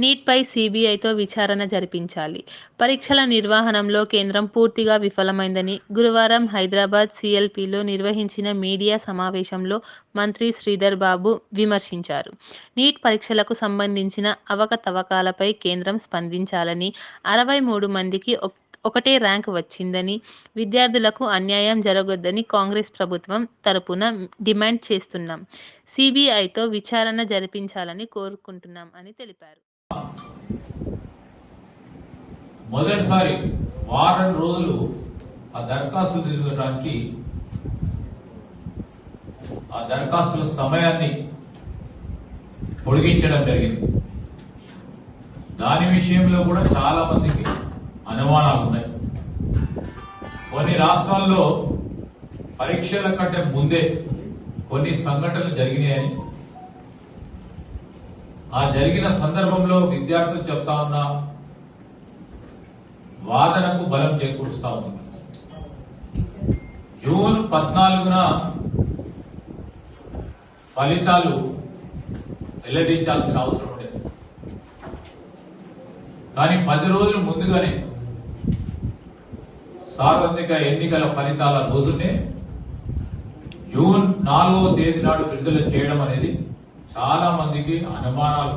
నీట్పై సీబీఐతో విచారణ జరిపించాలి. పరీక్షల నిర్వహణలో కేంద్రం పూర్తిగా విఫలమైందని గురువారం హైదరాబాద్ సీఎల్పీలో నిర్వహించిన మీడియా సమావేశంలో మంత్రి శ్రీధర్ బాబు విమర్శించారు. నీట్ పరీక్షలకు సంబంధించిన అవకతవకాలపై కేంద్రం స్పందించాలని, అరవై మూడు మందికి ఒకటే ర్యాంక్ వచ్చిందని, విద్యార్థులకు అన్యాయం జరగొద్దని కాంగ్రెస్ ప్రభుత్వం తరపున డిమాండ్ చేస్తున్నాం. సీబీఐతో విచారణ జరిపించాలని కోరుకుంటున్నాం అని తెలిపారు. మొదటిసారి వారం రోజులు ఆ దరఖాస్తు తిరగడానికి ఆ దరఖాస్తుల సమయాన్ని పొడిగించడం జరిగింది. దాని విషయంలో కూడా చాలా మందికి అనుమానాలు ఉన్నాయి. కొన్ని రాష్ట్రాల్లో పరీక్షల కంటే ముందే కొన్ని సంఘటనలు జరిగినాయని ఆ జరిగిన సందర్భంలో విద్యార్థులు చెప్తా ఉన్న వాదనకు బలం చేకూరుస్తా ఉంది జూన్ పద్నాలుగున ఫలితాలు వెల్లడించాల్సిన అవసరం ఉండేది. కానీ పది రోజులు ముందుగానే సార్వత్రిక ఎన్నికల ఫలితాల రోజునే జూన్ నాలుగవ తేదీ నాడు విడుదల చేయడం అనేది చాలా మందికి అనుమానాలు